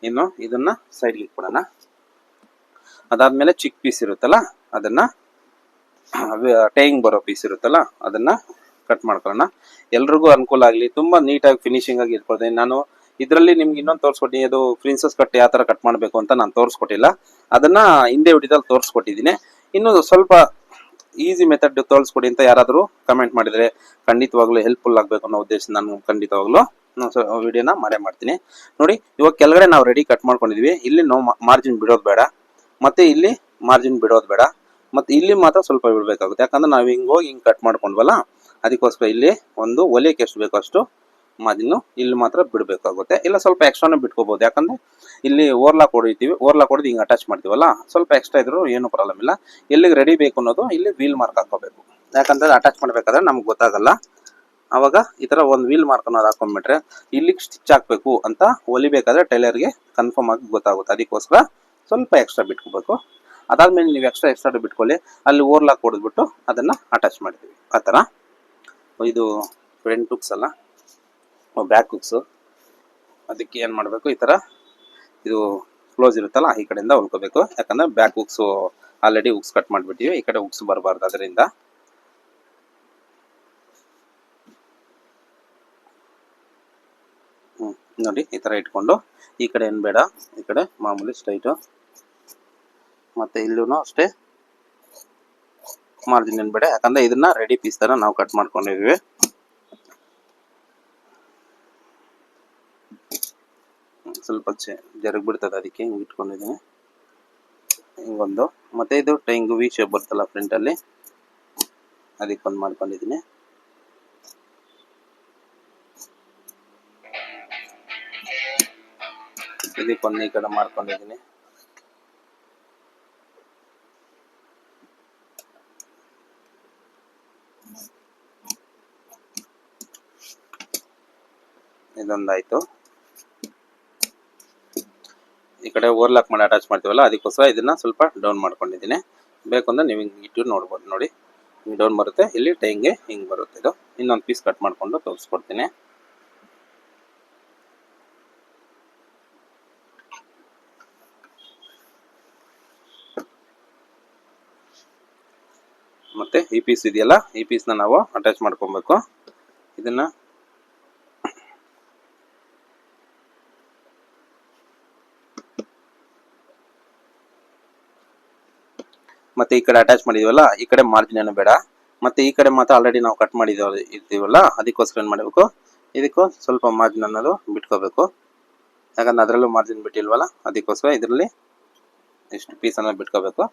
ಇನ್ನು ಇದನ್ನ ಸೈಡ್ಗೆ ಇಟ್ಬಿಡೋಣ. ಅದಾದ್ಮೇಲೆ ಚಿಕ್ಕ ಪೀಸ್ ಇರುತ್ತಲ್ಲ, ಅದನ್ನ ಟೈಂಗ್ ಬರೋ ಪೀಸ್ ಇರುತ್ತಲ್ಲ, ಅದನ್ನ ಕಟ್ ಮಾಡ್ಕೊಳ್ಳೋಣ. ಎಲ್ರಿಗೂ ಅನುಕೂಲ ಆಗಲಿ. ತುಂಬಾ ನೀಟಾಗಿ ಫಿನಿಶಿಂಗ್ ಆಗಿ ಇಟ್ಕೊಳ್ತೀನಿ ನಾನು ಇದರಲ್ಲಿ ನಿಮ್ಗೆ ಇನ್ನೊಂದು ತೋರಿಸ್ಕೊಟ್ಟಿನಿ ಅದು ಪ್ರಿನ್ಸಸ್ ಕಟ್ ಯಾವ ಥರ ಕಟ್ ಮಾಡಬೇಕು ಅಂತ ನಾನು ತೋರಿಸ್ಕೊಟ್ಟಿಲ್ಲ. ಅದನ್ನು ಹಿಂದೆ ವಿಡಿಯೋದಲ್ಲಿ ತೋರಿಸ್ಕೊಟ್ಟಿದ್ದೀನಿ. ಇನ್ನೊಂದು ಸ್ವಲ್ಪ ಈಸಿ ಮೆಥಡ್ ತೋರಿಸ್ಕೊಡಿ ಅಂತ ಯಾರಾದರೂ ಕಮೆಂಟ್ ಮಾಡಿದರೆ ಖಂಡಿತವಾಗ್ಲೂ ಹೆಲ್ಪ್ಫುಲ್ ಆಗಬೇಕು ಅನ್ನೋ ಉದ್ದೇಶ ನಾನು ಖಂಡಿತವಾಗ್ಲೂ ವಿಡಿಯೋನ ಮಾಡೇ ಮಾಡ್ತೀನಿ. ನೋಡಿ, ಇವಾಗ ಕೆಳಗಡೆ ನಾವು ರೆಡಿ ಕಟ್ ಮಾಡ್ಕೊಂಡಿದ್ವಿ. ಇಲ್ಲಿ ನೋ ಮಾರ್ಜಿನ್ ಬಿಡೋದು ಬೇಡ. ಮತ್ತೆ ಇಲ್ಲಿ ಮಾರ್ಜಿನ್ ಬಿಡೋದು ಬೇಡ. ಮತ್ತೆ ಇಲ್ಲಿ ಮಾತ್ರ ಸ್ವಲ್ಪ ಬಿಡಬೇಕಾಗುತ್ತೆ. ಯಾಕಂದ್ರೆ ನಾವು ಹಿಂಗೆ ಹೋಗಿ ಹಿಂಗೆ ಕಟ್ ಮಾಡ್ಕೊಂಡ್ವಲ್ಲ? ಅದಕ್ಕೋಸ್ಕರ ಇಲ್ಲಿ ಒಂದು ಒಲೆಗೆ ಎಷ್ಟು ಬೇಕೋ ಅಷ್ಟು ಮದಿನ ಇಲ್ಲಿ ಮಾತ್ರ ಬಿಡಬೇಕಾಗುತ್ತೆ. ಇಲ್ಲ ಸ್ವಲ್ಪ ಎಕ್ಸ್ಟ್ರಾನು ಬಿಟ್ಕೋಬೋದು. ಯಾಕಂದ್ರೆ ಇಲ್ಲಿ ಓರ್ಲಾಕ್ ಹೊಡಿತೀವಿ, ಓರ್ಲಾಕ್ ಹೊಡೆದು ಹಿಂಗೆ ಅಟ್ಯಾಚ್ ಮಾಡ್ತೀವಲ್ಲ, ಸ್ವಲ್ಪ ಎಕ್ಸ್ಟ್ರಾ ಇದ್ರೂ ಏನು ಪ್ರಾಬ್ಲಮ್ ಇಲ್ಲ. ಎಲ್ಲಿಗೆ ರೆಡಿ ಬೇಕು ಅನ್ನೋದು ಇಲ್ಲಿ ವೀಲ್ ಮಾರ್ಕ್ ಹಾಕೋಬೇಕು ಯಾಕಂದ್ರೆ ಅಟ್ಯಾಚ್ ಮಾಡ್ಬೇಕಾದ್ರೆ ನಮ್ಗೆ ಗೊತ್ತಾಗಲ್ಲ. ಅವಾಗ ಈ ಥರ ಒಂದು ವೀಲ್ ಮಾರ್ಕ್ ಅನ್ನೋದು ಹಾಕೊಂಡ್ಬಿಟ್ರೆ ಇಲ್ಲಿಗೆ ಸ್ಟಿಚ್ ಹಾಕಬೇಕು ಅಂತ ಹೊಲಿಬೇಕಾದ್ರೆ ಟೈಲರ್ಗೆ ಕನ್ಫರ್ಮ್ ಆಗಿ ಗೊತ್ತಾಗುತ್ತೆ. ಅದಕ್ಕೋಸ್ಕರ ಸ್ವಲ್ಪ ಎಕ್ಸ್ಟ್ರಾ ಬಿಟ್ಕೋಬೇಕು. ಅದಾದ್ಮೇಲೆ ನೀವು ಎಕ್ಸ್ಟ್ರಾ ಎಕ್ಸ್ಟ್ರಾ ಬಿಟ್ಕೊಳ್ಳಿ. ಅಲ್ಲಿ ಓರ್ಲಾಕ್ ಹೊಡೆದ್ಬಿಟ್ಟು ಅದನ್ನು ಅಟ್ಯಾಚ್ ಮಾಡ್ತೀವಿ. ಆ ಥರ ಇದು ಫ್ರಂಟ್ ಹುಕ್ಸ್ ಅಲ್ಲ? ಬ್ಯಾಕ್ ಹುಕ್ಸು ಅದಕ್ಕೆ ಏನು ಮಾಡಬೇಕು? ಈ ಥರ ಇದು ಕ್ಲೋಸ್ ಇರುತ್ತಲ್ಲ, ಈ ಕಡೆಯಿಂದ ಹೊಲ್ಕೋಬೇಕು. ಯಾಕಂದ್ರೆ back hooks already hooks cut ಮಾಡಿಬಿಟ್ಟಿವಿ. ಈ ಕಡೆ ಹುಕ್ಸ್ ಬರಬಾರ್ದು ಅದರಿಂದ. ನೋಡಿ, ಈ ತರ ಇಟ್ಕೊಂಡು. ಈ ಕಡೆ ಏನು ಬೇಡ? ಈ ಕಡೆ ಮಾಮೂಲಿ ಸ್ಟ್ರೈಟು ಮತ್ತೆ ಇಲ್ಲೂ ಅಷ್ಟೇ. ಮಾರ್ಜಿನ್ ಏನ್ ಬೇಡ ಯಾಕಂದ್ರೆ ಇದನ್ನ ರೆಡಿ ಪೀಸ್ ತರ ನಾವು ಕಟ್ ಮಾಡ್ಕೊಂಡಿದೀವಿ ಸ್ವಲ್ಪ ಜರುಗ್ ಬಿಡ್ತದೆ ಅದಕ್ಕೆ ಹಿಂಗೆ ಇಟ್ಕೊಂಡಿದ್ದೀನಿ. ಹಿಂಗೊಂದು ಮತ್ತೆ ಇದು ಟೈಂಗು ವಿ ಶೇಪ್ ಬರ್ತಲ್ಲ ಫ್ರಂಟಲ್ಲಿ ಅದಕ್ಕೊಂದು ಮಾಡ್ಕೊಂಡಿದ್ದೀನಿ. ಇದಕ್ಕೊಂದು ಈ ಕಡೆ ಮಾಡ್ಕೊಂಡಿದ್ದೀನಿ. ಇದೊಂದಾಯ್ತು ಈ ಕಡೆ ಓವರ್ಲಾಕ್ ಮಾಡಿ ಅಟ್ಯಾಚ್ ಮಾಡ್ತೀವಲ್ಲ, ಅದಕ್ಕೋಸ್ಕರ ಇದನ್ನ ಸ್ವಲ್ಪ ಡೌನ್ ಮಾಡ್ಕೊಂಡಿದ್ದೀನಿ. ಬೇಕು ಅಂದ್ರೆ ನೀವು ಹಿಂಗೆ ಇಟ್ಟು ನೋಡ್ಬೋದು, ನೋಡಿ. ಹಿಂಗೆ ಡೌನ್ ಬರುತ್ತೆ, ಇಲ್ಲಿ ಟೈಂಗೆ ಹಿಂಗೆ ಬರುತ್ತೆ ಇದು. ಇನ್ನೊಂದು ಪೀಸ್ ಕಟ್ ಮಾಡ್ಕೊಂಡು ತೋರಿಸ್ಕೊಡ್ತೀನಿ. ಮತ್ತೆ ಈ ಪೀಸ್ ಇದೆಯಲ್ಲ, ಈ ಪೀಸ್ನ ನಾವು ಅಟ್ಯಾಚ್ ಮಾಡ್ಕೊಬೇಕು. ಇದನ್ನ ಮತ್ತೆ ಈ ಕಡೆ ಅಟ್ಯಾಚ್ ಮಾಡಿದೀವಲ್ಲ, ಈ ಕಡೆ ಮಾರ್ಜಿನ್ ಏನು ಬೇಡ. ಮತ್ತೆ ಈ ಕಡೆ ಮಾತ್ರ ಆಲ್ರೆಡಿ ನಾವು ಕಟ್ ಮಾಡಿದ ಇರ್ತೀವಲ್ಲ, ಅದಕ್ಕೋಸ್ಕರ ಏನು ಮಾಡಬೇಕು? ಇದಕ್ಕೂ ಸ್ವಲ್ಪ ಮಾರ್ಜಿನ್ ಅನ್ನೋದು ಬಿಟ್ಕೋಬೇಕು. ಯಾಕಂದ್ರೆ ಅದರಲ್ಲೂ ಮಾರ್ಜಿನ್ ಬಿಟ್ಟಿಲ್ವಲ್ಲ, ಅದಕ್ಕೋಸ್ಕರ ಇದರಲ್ಲಿ ಇಷ್ಟು ಪೀಸ್ ಅನ್ನ ಬಿಟ್ಕೋಬೇಕು.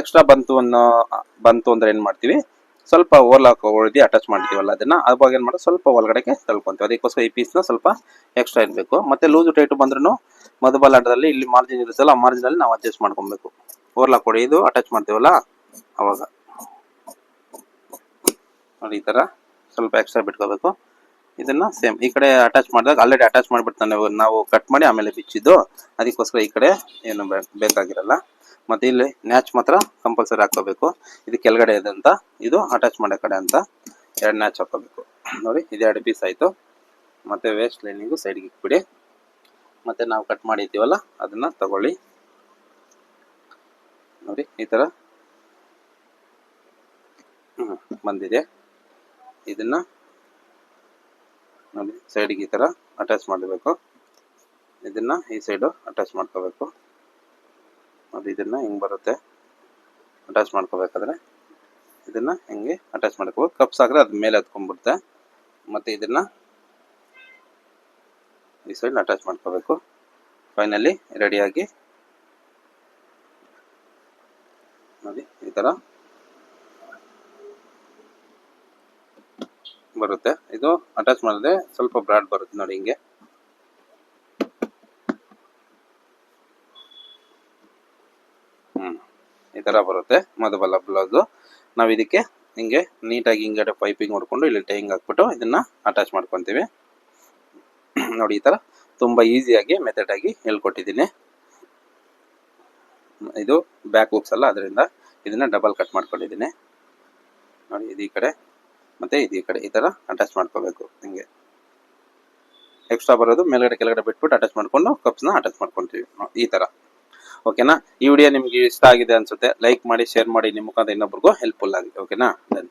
ಎಕ್ಸ್ಟ್ರಾ ಬಂತು ಅನ್ನೋ, ಬಂತು ಅಂದ್ರೆ ಏನು ಮಾಡ್ತೀವಿ? ಸ್ವಲ್ಪ ಓರ್ಲಾಕ್ ಹೊಡೆದು ಅಟ್ಯಾಚ್ ಮಾಡ್ತೀವಲ್ಲ ಅದನ್ನ ಅವಾಗ ಏನು ಮಾಡೋದು? ಸ್ವಲ್ಪ ಒಳಗಡೆಗೆ ತಳ್ಕೊಂತೀವಿ. ಅದಕ್ಕೋಸ್ಕರ ಈ ಪೀಸ್ನ ಸ್ವಲ್ಪ ಎಕ್ಸ್ಟ್ರಾ ಇರಬೇಕು ಮತ್ತೆ ಲೂಸ್ ಟೈಟು ಬಂದ್ರೂ ಆಟದಲ್ಲಿ ಇಲ್ಲಿ ಮಾರ್ಜಿನ್ ಇರುತ್ತಲ್ಲ, ಆ ಮಾರ್ಜಿನಲ್ಲಿ ನಾವು ಅಡ್ಜಸ್ಟ್ ಮಾಡ್ಕೊಬೇಕು. ಓರ್ಲಾಕ್ ಹೊಡೆಯೋದು ಅಟ್ಯಾಚ್ ಮಾಡ್ತೀವಲ್ಲ? ಅವಾಗ. ನೋಡಿ ಈ ಥರ ಸ್ವಲ್ಪ ಎಕ್ಸ್ಟ್ರಾ ಬಿಟ್ಕೋಬೇಕು. ಇದನ್ನ ಸೇಮ್ ಈ ಕಡೆ ಅಟ್ಯಾಚ್ ಮಾಡಿದಾಗ ಆಲ್ರೆಡಿ ಅಟ್ಯಾಚ್ ಮಾಡಿಬಿಡ್ತಾನೆ ನಾವು ಕಟ್ ಮಾಡಿ ಆಮೇಲೆ ಬಿಚ್ಚಿದ್ದು. ಅದಕ್ಕೋಸ್ಕರ ಈ ಕಡೆ ಏನು ಬೇಕಾಗಿರಲ್ಲ. ಮತ್ತೆ ಇಲ್ಲಿ ನ್ಯಾಚ್ ಮಾತ್ರ ಕಂಪಲ್ಸರಿ ಹಾಕೋಬೇಕು ಇದು ಕೆಳಗಡೆ ಇದೆ ಅಂತ ಇದು ಅಟ್ಯಾಚ್ ಮಾಡೋ ಕಡೆ ಅಂತ ಎರಡು ನ್ಯಾಚ್ ಹಾಕೋಬೇಕು ನೋಡಿ ಇದೆರಡು ಪೀಸ್ ಆಯಿತು. ಮತ್ತೆ ವೇಸ್ಟ್ ಲೈನಿಂಗು ಸೈಡ್ಗೆ ಇಟ್ಬಿಡಿ. ಮತ್ತೆ ನಾವು ಕಟ್ ಮಾಡಿದ್ದೀವಲ್ಲ, ಅದನ್ನ ತಗೊಳ್ಳಿ. ನೋಡಿ, ಈ ಥರ ಬಂದಿದೆ. ಇದನ್ನ ನೋಡಿ ಸೈಡ್ಗೆ ಈ ಥರ ಅಟ್ಯಾಚ್ ಮಾಡಬೇಕು. ಇದನ್ನ ಈ ಸೈಡು ಅಟ್ಯಾಚ್ ಮಾಡ್ಕೋಬೇಕು. ನೋಡಿ, ಇದನ್ನ ಹಿಂಗೆ ಬರುತ್ತೆ? ಅಟ್ಯಾಚ್ ಮಾಡ್ಕೋಬೇಕಾದ್ರೆ ಇದನ್ನ ಹಿಂಗೆ ಅಟ್ಯಾಚ್ ಮಾಡ್ಕೋಬೇಕು? ಕಪ್ಸ್ ಹಾಕ್ರೆ ಅದ್ ಮೇಲೆ ಹತ್ಕೊಂಡ್ಬಿಡುತ್ತೆ. ಮತ್ತೆ ಇದನ್ನ ಈ ಸೈಡ್ ಅಟ್ಯಾಚ್ ಮಾಡ್ಕೋಬೇಕು. ಫೈನಲಿ ರೆಡಿಯಾಗಿ ನೋಡಿ ಈ ಥರ ಬರುತ್ತೆ. ಇದು ಅಟ್ಯಾಚ್ ಮಾಡಿದ್ರೆ ಸ್ವಲ್ಪ ಬ್ರಾಡ್ ಬರುತ್ತೆ ನೋಡಿ ಹಿಂಗೆ. ಹ್ಮ್, ಈ ತರ ಬರುತ್ತೆ ಮಧುಬಲ ಬ್ಲೌಸು ನಾವು ಇದಕ್ಕೆ ಹಿಂಗೆ ನೀಟಾಗಿ ಹಿಂಗಡೆ ಪೈಪಿಂಗ್ ಹೊಡ್ಕೊಂಡು ಇಲ್ಲಿ ಟೈಂಗ್ ಹಾಕ್ಬಿಟ್ಟು ಇದನ್ನ ಅಟ್ಯಾಚ್ ಮಾಡ್ಕೊತೀವಿ. ನೋಡಿ ಈ ತರ ತುಂಬಾ ಈಸಿಯಾಗಿ ಮೆಥಡ್ ಆಗಿ ಹೇಳ್ಕೊಟ್ಟಿದ್ದೀನಿ. ಇದು ಬ್ಯಾಕ್ ಬುಕ್ಸ್ ಅಲ್ಲ, ಅದರಿಂದ ಇದನ್ನ ಡಬಲ್ ಕಟ್ ಮಾಡ್ಕೊಂಡಿದ್ದೀನಿ. ನೋಡಿ, ಇದು ಈ ಕಡೆ, ಮತ್ತೆ ಇದು ಈ ಕಡೆ, ಈ ತರ ಅಟ್ಯಾಚ್ ಮಾಡ್ಕೋಬೇಕು, ಹಿಂಗೆ. ಎಕ್ಸ್ಟ್ರಾ ಬರೋದು, ಮೇಲ್ಗಡೆ, ಕೆಳಗಡೆ ಬಿಟ್ಬಿಟ್ಟು ಅಟ್ಯಾಚ್ ಮಾಡ್ಕೊಂಡು ಕಪ್ಸ್ನ ಅಟ್ಯಾಚ್ ಮಾಡ್ಕೊತೀವಿ. ಈ ತರ. ಓಕೆನಾ ಈ ವಿಡಿಯೋ ನಿಮ್ಗೆ ಇಷ್ಟ ಆಗಿದೆ ಅನ್ಸುತ್ತೆ ಲೈಕ್ ಮಾಡಿ ಶೇರ್ ಮಾಡಿ, ನಿಮ್ಮ ಮುಖಾಂತರ ಇನ್ನೊಬ್ರಿಗೂ ಹೆಲ್ಪ್ಫುಲ್ ಆಗಿದೆ. ಓಕೆನಾ Done.